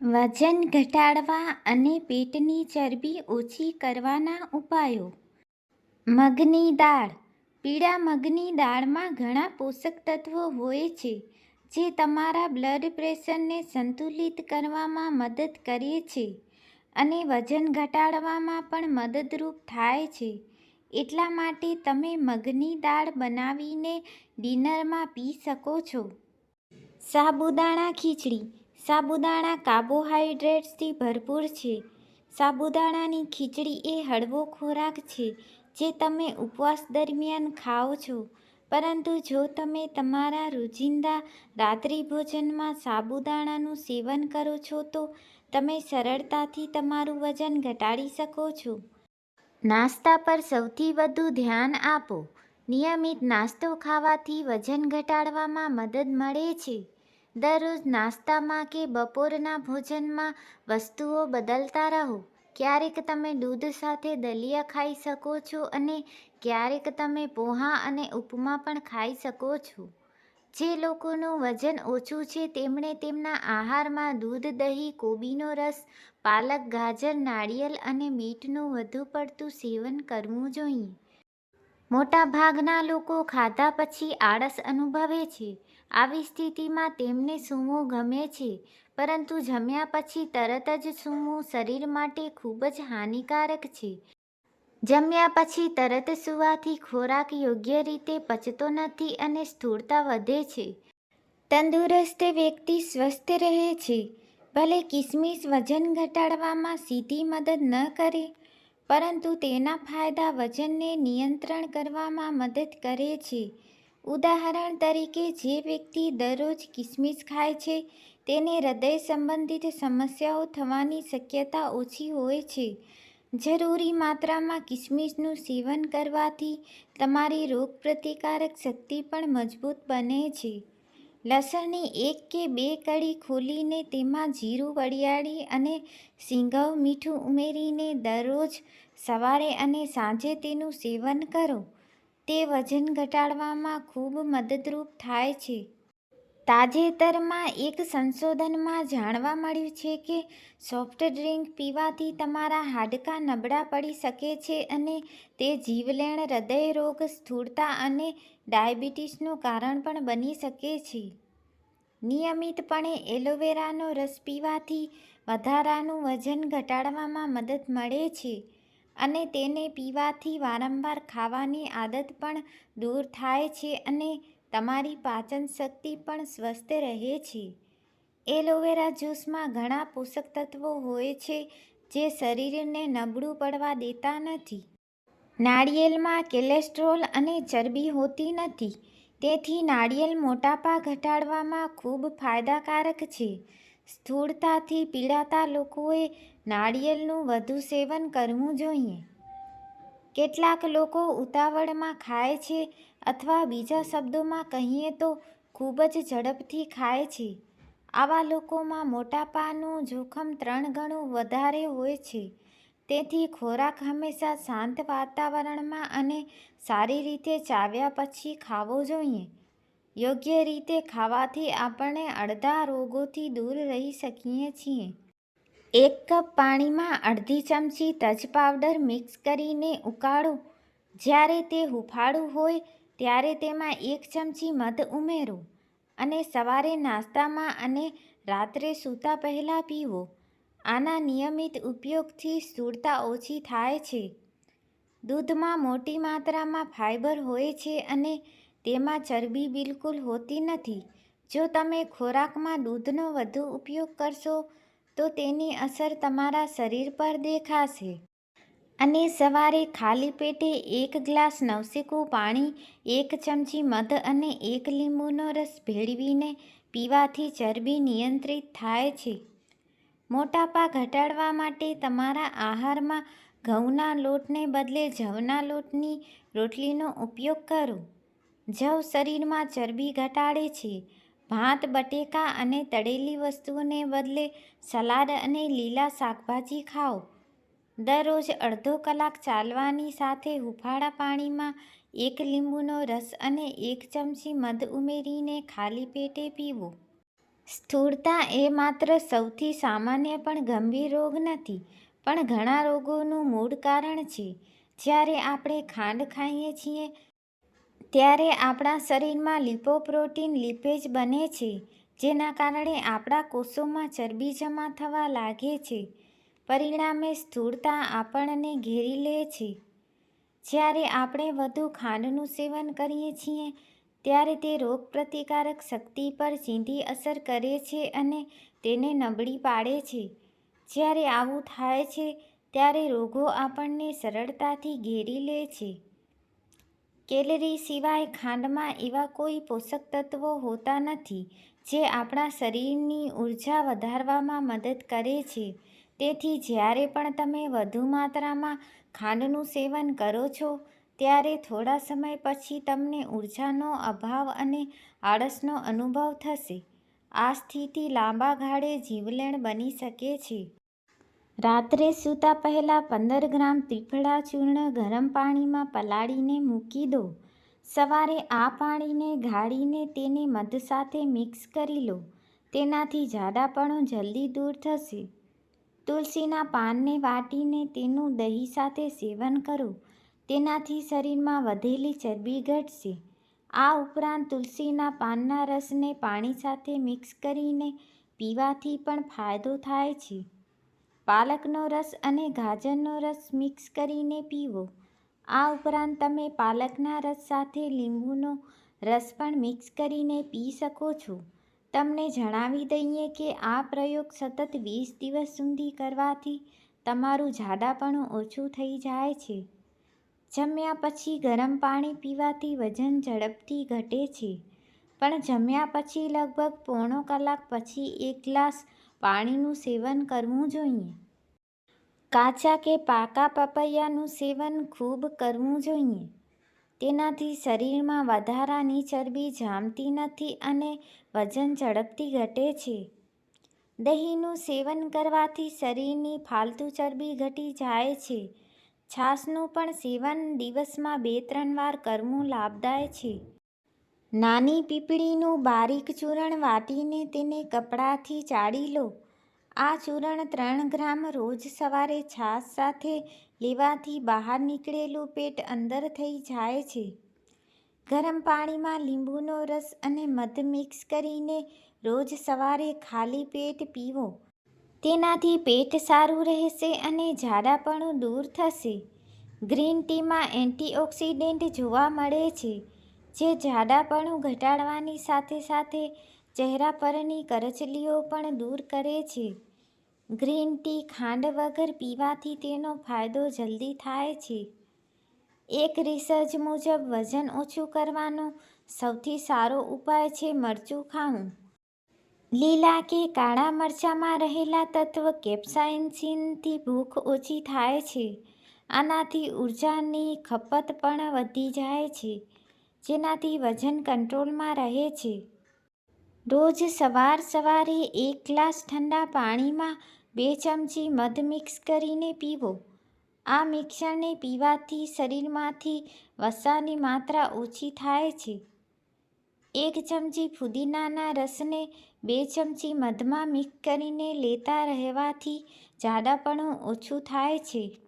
વજન ઘટાડવા અને પેટની ચરબી ઓછી કરવાના ઉપાયો. મગની દાળ. પીળા મગની દાળમાં ઘણા પોષક તત્વો હોય છે, જે તમારા બ્લડ પ્રેશરને સંતુલિત કરવામાં મદદ કરે છે અને વજન ઘટાડવામાં પણ મદદરૂપ થાય છે. એટલા માટે તમે મગની દાળ બનાવીને ડિનરમાં પી શકો છો. સાબુદાણા ખીચડી. સાબુદાણા કાર્બોહાઈડ્રેટ્સથી ભરપૂર છે. સાબુદાણાની ખીચડી એ હળવો ખોરાક છે જે તમે ઉપવાસ દરમિયાન ખાઓ છો. પરંતુ જો તમે તમારા રોજિંદા રાત્રિભોજનમાં સાબુદાણાનું સેવન કરો છો તો તમે સરળતાથી તમારું વજન ઘટાડી શકો છો. નાસ્તા પર સૌથી વધુ ધ્યાન આપો. નિયમિત નાસ્તો ખાવાથી વજન ઘટાડવામાં મદદ મળે છે. દરરોજ નાસ્તામાં કે બપોરના ભોજનમાં વસ્તુઓ બદલતા રહો. ક્યારેક તમે દૂધ સાથે દલિયા ખાઈ શકો છો અને ક્યારેક તમે પોહા અને ઉપમા પણ ખાઈ શકો છો. જે લોકોનું વજન ઓછું છે, તેમણે તેમના આહારમાં દૂધ, દહીં, કોબીનો રસ, પાલક, ગાજર, નાળિયેર અને બીટનું વધુ પડતું સેવન કરવું જોઈએ. મોટાભાગના લોકો ખાધા પછી આળસ અનુભવે છે. આવી સ્થિતિમાં તેમને સૂવું ગમે છે, પરંતુ જમ્યા પછી તરત જ સૂવું શરીર માટે ખૂબ જ હાનિકારક છે. જમ્યા પછી તરત સૂવાથી ખોરાક યોગ્ય રીતે પચતો નથી અને સ્થૂળતા વધે છે. તંદુરસ્ત વ્યક્તિ સ્વસ્થ રહે છે, ભલે કિસમિસ વજન ઘટાડવામાં સીધી મદદ ન કરે, પરંતુ તેના ફાયદા વજનને નિયંત્રણ કરવામાં મદદ કરે છે. ઉદાહરણ તરીકે જે વ્યક્તિ દરરોજ કિસમિસ ખાય છે, તેને હૃદય સંબંધિત સમસ્યાઓ થવાની શક્યતા ઓછી હોય છે. જરૂરી માત્રામાં કિસમિસનું સેવન કરવાથી તમારી રોગપ્રતિકારક શક્તિ પણ મજબૂત બને છે. લસણની એક કે બે કળી ખોલીને તેમાં જીરું વડિયાળી અને સિંગવ મીઠું ઉમેરીને દરરોજ સવારે અને સાંજે તેનું સેવન કરો. તે વજન ઘટાડવામાં ખૂબ મદદરૂપ થાય છે. તાજેતરમાં એક સંશોધનમાં જાણવા મળ્યું છે કે સોફ્ટ ડ્રિંક પીવાથી તમારા હાડકાં નબળા પડી શકે છે અને તે જીવલેણ હૃદયરોગ સ્થૂળતા અને ડાયાબિટીસનું કારણ પણ બની શકે છે. નિયમિતપણે એલોવેરાનો રસ પીવાથી વધારાનું વજન ઘટાડવામાં મદદ મળે છે. અને તેને પીવાથી વારંવાર ખાવાની આદત પણ દૂર થાય છે અને તમારી પાચન શક્તિ પણ સ્વસ્થ રહે છે. એલોવેરા જ્યુસમાં ઘણા પોષક તત્વો હોય છે જે શરીરને નબળું પડવા દેતા નથી. નાળિયેરમાં કોલેસ્ટ્રોલ અને ચરબી હોતી નથી. તેથી નાળિયેર મોટાપા ઘટાડવામાં ખૂબ ફાયદાકારક છે. સ્થૂળતાથી પીડાતા લોકોએ નાળિયેરનું વધુ સેવન કરવું જોઈએ. કેટલાક લોકો ઉતાવળમાં ખાય છે અથવા બીજા શબ્દોમાં કહીએ તો ખૂબ જ ઝડપથી ખાય છે. આવા લોકોમાં મોટાપાનું જોખમ ત્રણ ગણું વધારે હોય છે. તેથી ખોરાક હંમેશા શાંત વાતાવરણમાં અને સારી રીતે ચાવ્યા પછી ખાવો જોઈએ. યોગ્ય રીતે ખાવાથી આપણે અડધા રોગોથી દૂર રહી શકીએ છીએ. એક કપ પાણીમાં અડધી ચમચી તજ પાવડર મિક્સ કરીને ઉકાળો. જ્યારે તે હુફાળું હોય, ત્યારે તેમાં એક ચમચી મધ ઉમેરો અને સવારે નાસ્તામાં અને રાત્રે સૂતા પહેલાં પીવો. આના નિયમિત ઉપયોગથી સ્થૂળતા ઓછી થાય છે. દૂધમાં મોટી માત્રામાં ફાઇબર હોય છે અને તેમાં ચરબી બિલકુલ હોતી નથી. જો તમે ખોરાકમાં દૂધનો વધુ ઉપયોગ કરશો, તો તેની અસર તમારા શરીર પર દેખાશે. અને સવારે ખાલી પેટે એક ગ્લાસ નવસેકું પાણી, એક ચમચી મધ અને એક લીંબુનો રસ ભેળવીને પીવાથી ચરબી નિયંત્રિત થાય છે. મોટાપા ઘટાડવા માટે તમારા આહારમાં ઘઉંના લોટને બદલે જવના લોટની રોટલીનો ઉપયોગ કરો. જવ શરીરમાં ચરબી ઘટાડે છે. ભાત, બટેકા અને તળેલી વસ્તુઓને બદલે સલાડ અને લીલા શાકભાજી ખાઓ. દરરોજ અડધો કલાક ચાલવાની સાથે હુફાળા પાણીમાં એક લીંબુનો રસ અને એક ચમચી મધ ઉમેરીને ખાલી પેટે પીવો. સ્થૂળતા એ માત્ર સૌથી સામાન્ય પણ ગંભીર રોગ નથી, પણ ઘણા રોગોનું મૂળ કારણ છે. જ્યારે આપણે ખાંડ ખાઈએ છીએ ત્યારે આપણા શરીરમાં લિપોપ્રોટીન લિપેજ બને છે, જેના કારણે આપણા કોષોમાં ચરબી જમા થવા લાગે છે. પરિણામે સ્થૂળતા આપણને ઘેરી લે છે. જ્યારે આપણે વધુ ખાંડનું સેવન કરીએ છીએ, ત્યારે તે રોગપ્રતિકારક શક્તિ પર સીધી અસર કરે છે અને તેને નબળી પાડે છે. જ્યારે આવું થાય છે, ત્યારે રોગો આપણને સરળતાથી ઘેરી લે છે. કેલરી સિવાય ખાંડમાં એવા કોઈ પોષક તત્વો હોતા નથી, જે આપણા શરીરની ઊર્જા વધારવામાં મદદ કરે છે. તેથી જ્યારે પણ તમે વધુ માત્રામાં ખાંડનું સેવન કરો છો, ત્યારે થોડા સમય પછી તમને ઊર્જાનો અભાવ અને આળસનો અનુભવ થશે. આ સ્થિતિ લાંબા ગાળે જીવલેણ બની શકે છે. રાત્રે સૂતા પહેલાં પંદર ગ્રામ ત્રિફળા ચૂર્ણ ગરમ પાણીમાં પલાળીને મૂકી દો. સવારે આ પાણીને ગાળીને તેને મધ સાથે મિક્સ કરી લો. તેનાથી જાડાપણું જલ્દી દૂર થશે. તુલસીના પાનને વાટીને તેનું દહીં સાથે સેવન કરો. તેનાથી શરીરમાં વધેલી ચરબી ઘટશે. આ ઉપરાંત તુલસીના પાનના રસને પાણી સાથે મિક્સ કરીને પીવાથી પણ ફાયદો થાય છે. પાલકનો રસ અને ગાજરનો રસ મિક્સ કરીને પીવો. આ ઉપરાંત તમે પાલકના રસ સાથે લીંબુનો રસ પણ મિક્સ કરીને પી શકો છો. તમને જણાવી દઈએ કે આ પ્રયોગ સતત વીસ દિવસ સુધી કરવાથી તમારું જાડાપણું ઓછું થઈ જાય છે. જમ્યા પછી ગરમ પાણી પીવાથી વજન ઝડપથી ઘટે છે. પણ જમ્યા પછી લગભગ પોણો કલાક પછી એક ગ્લાસ પાણીનું સેવન કરવું જોઈએ. કાચા કે પાકા પપૈયાનું સેવન ખૂબ કરવું જોઈએ. તેનાથી શરીરમાં વધારાની ચરબી જામતી નથી અને વજન ઝડપથી ઘટે છે. દહીંનું સેવન કરવાથી શરીરની ફાલતુ ચરબી ઘટી જાય છે. છાશનું પણ સેવન દિવસમાં બે ત્રણ વાર કરવું લાભદાય છે. નાની પીપળીનું બારીક ચૂર્ણ વાટીને તેને કપડાથી ચાળી લો. આ ચૂર્ણ ત્રણ ગ્રામ રોજ સવારે છાશ સાથે લેવાથી બહાર નીકળેલું પેટ અંદર થઈ જાય છે. ગરમ પાણીમાં લીંબુનો રસ અને મધ મિક્સ કરીને રોજ સવારે ખાલી પેટ પીવો. તેનાથી પેટ સારું રહેશે અને જાડાપણું દૂર થશે. ગ્રીન ટીમાં એન્ટીઓક્સિડન્ટ જોવા મળે છે. જે જાડાપણું ઘટાડવાની સાથે સાથે ચહેરા પરની કરચલીઓ પણ દૂર કરે છે. ગ્રીન ટી ખાંડ વગર પીવાથી તેનો ફાયદો જલ્દી થાય છે. એક રિસર્ચ મુજબ, વજન ઓછું કરવાનો સૌથી સારો ઉપાય છે મરચું ખાવું. લીલા કે કાળા મરચાંમાં રહેલા તત્વ કેપ્સાઇન્સિનથી ભૂખ ઓછી થાય છે. આનાથી ઉર્જાની ખપત પણ વધી જાય છે. જેનાથી વજન કંટ્રોલમાં રહે છે. રોજ સવાર સવારે એક ગ્લાસ ઠંડા પાણીમાં બે ચમચી મધ મિક્સ કરીને પીવો. આ મિક્સરને પીવાથી શરીરમાંથી વસાની માત્રા ઓછી થાય છે. એક ચમચી ફુદીનાના રસને બે ચમચી મધમાં મિક્સ કરીને લેતા રહેવાથી જાડાપણું ઓછું થાય છે.